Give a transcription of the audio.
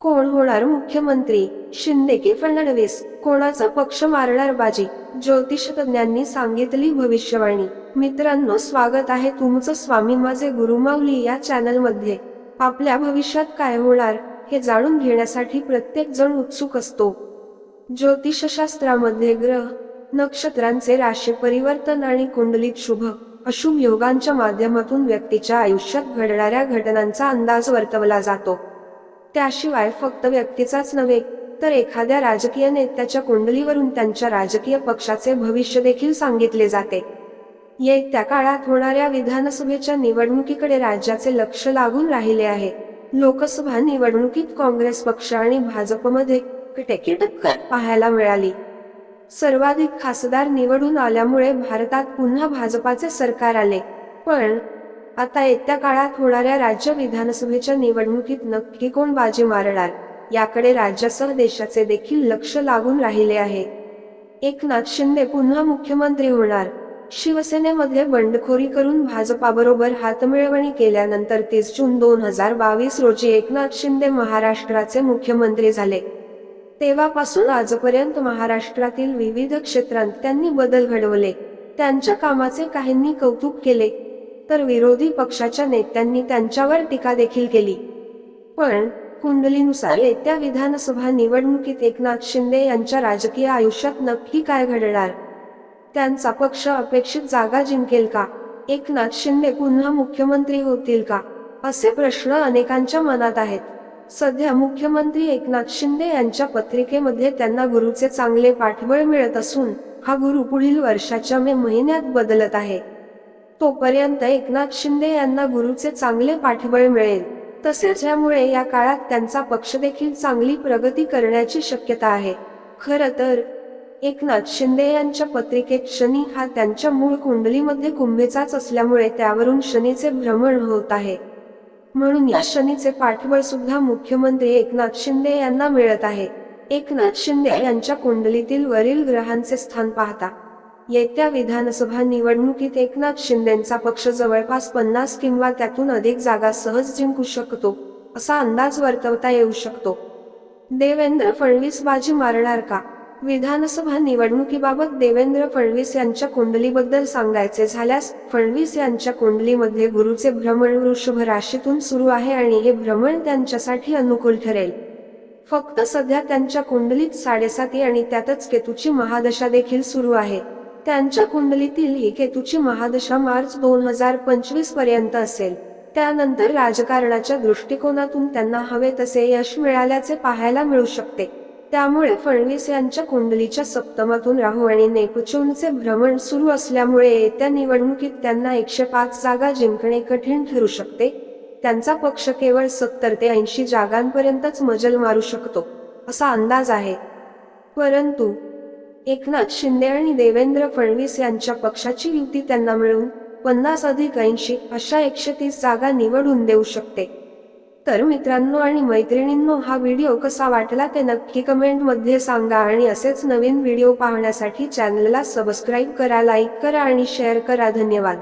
कोण होणार मुख्यमंत्री? शिंदे के फडणवीस. कोणाचा पक्ष मारणार बाजी? ज्योतिष तज्ञांनी सांगितली भविष्यवाणी. मित्रांनो स्वागत आहे तुमचं स्वामी माझे गुरुमाऊली या चॅनलमध्ये आपल्या भविष्यात काय होणार हे जाणून घेण्यासाठी प्रत्येक जण उत्सुक असतो. ज्योतिषशास्त्रामध्ये ग्रह नक्षत्रांचे राशी परिवर्तन आणि कुंडलीत शुभ अशुभ योगांच्या माध्यमातून व्यक्तीच्या आयुष्यात घडणाऱ्या घटनांचा अंदाज वर्तवला जातो. त्याशिवाय फक्त व्यक्तीचाच नव्हे तर एखाद्या राजकीय नेत्याच्या कुंडलीवरून त्यांच्या राजकीय पक्षाचे भविष्य देखील सांगितले जाते. येत्या काळात होणाऱ्या विधानसभेच्या निवडणुकीकडे राज्याचे लक्ष लागून राहिले आहे. लोकसभा निवडणुकीत काँग्रेस पक्ष आणि भाजपमध्ये टक्कर पाहायला मिळाली. सर्वाधिक खासदार निवडून आल्यामुळे भारतात पुन्हा भाजपाचे सरकार आले. पण आता येत्या काळात होणाऱ्या राज्य विधानसभेच्या निवडणुकीत नक्की कोण बाजी मारणार? याकडे राज्यासह देशाचे देखील लक्ष लागून राहिले आहे. एकनाथ शिंदे पुन्हा मुख्यमंत्री होणार. शिवसेनेमध्ये बंडखोरी करून भाजपाबरोबर हातमिळवणी केल्यानंतर तीस जून दोन हजार बावीस रोजी एकनाथ शिंदे महाराष्ट्राचे मुख्यमंत्री झाले. तेव्हापासून आजपर्यंत महाराष्ट्रातील विविध क्षेत्रांत त्यांनी बदल घडवले. त्यांच्या कामाचे काहींनी कौतुक केले. तर विरोधी पक्षाच्या नेत्यांनी त्यांच्यावर टीका देखील केली. पण कुंडलीनुसार येत्या विधानसभा निवडणुकीत एकनाथ शिंदे यांच्या राजकीय आयुष्यात नक्की काय घडणार? त्यांचा पक्ष अपेक्षित जागा जिंकेल का? एकनाथ शिंदे पुन्हा मुख्यमंत्री होतील का? असे प्रश्न अनेकांच्या मनात आहेत. सध्या मुख्यमंत्री एकनाथ शिंदे यांच्या पत्रिकेमध्ये त्यांना गुरुचे चांगले पाठबळ मिळत असून हा गुरु पुढील वर्षाच्या मे महिन्यात बदलत आहे. तोपर्यंत एकनाथ शिंदे यांना गुरुचे चांगले पाठबळ मिळेल. तसेच यामुळे या काळात त्यांचा पक्ष देखील चांगली प्रगती करण्याची शक्यता आहे. खर तर एकनाथ शिंदे यांच्या पत्रिकेत शनी हा त्यांच्या मूळ कुंडलीमध्ये कुंभेचाच असल्यामुळे त्यावरून शनीचे भ्रमण होत आहे. म्हणून या शनीचे पाठबळ सुद्धा मुख्यमंत्री एकनाथ शिंदे यांना मिळत आहे. एकनाथ शिंदे यांच्या कुंडलीतील वरील ग्रहांचे स्थान पाहता. येत्या विधानसभा निवडणुकीत एकनाथ शिंदेचा पक्ष जवळपास पन्नास किंवा त्यातून अधिक जागा सहज जिंकू शकतो असा अंदाज वर्तवता येऊ शकतो. देवेंद्र फडणवीस बाजी मारणार का? विधानसभा निवडणुकीबाबत देवेंद्र फडणवीस यांच्या कुंडलीबद्दल सांगायचे झाल्यास फडणवीस यांच्या कुंडलीमध्ये गुरुचे भ्रमण वृषभ राशीतून सुरू आहे आणि हे भ्रमण त्यांच्यासाठी अनुकूल ठरेल. फक्त सध्या त्यांच्या कुंडलीत साडेसाती आणि त्यातच केतूची महादशा देखील सुरू आहे. त्यांच्या कुंडलीतील ही केतूची महादशा मार्च दोन हजार पंचवीसपर्यंत असेल. त्यानंतर राजकारणाच्या दृष्टिकोनातून त्यांना हवे तसे यश मिळाल्याचे पाहायला मिळू शकते. त्यामुळे फडणवीस यांच्या कुंडलीच्या सप्तमातून राहू आणि नेपच्यूनचे भ्रमण सुरू असल्यामुळे येत्या निवडणुकीत त्यांना एकशे पाच जागा जिंकणे कठीण ठरू शकते. त्यांचा पक्ष केवळ सत्तर ते ऐंशी जागांपर्यंतच मजल मारू शकतो असा अंदाज आहे. परंतु एकनाथ शिंदे आणि देवेंद्र फडणवीस यांच्या पक्षाची युती त्यांना मिळून पन्नास अधिक ऐंशी अशा एकशे तीस जागा निवडून देऊ शकते. तर मित्रांनो आणि मैत्रिणींनो हा व्हिडिओ कसा वाटला ते नक्की कमेंटमध्ये सांगा आणि असेच नवीन व्हिडिओ पाहण्यासाठी चॅनलला सबस्क्राईब करा लाईक करा आणि शेअर करा. धन्यवाद.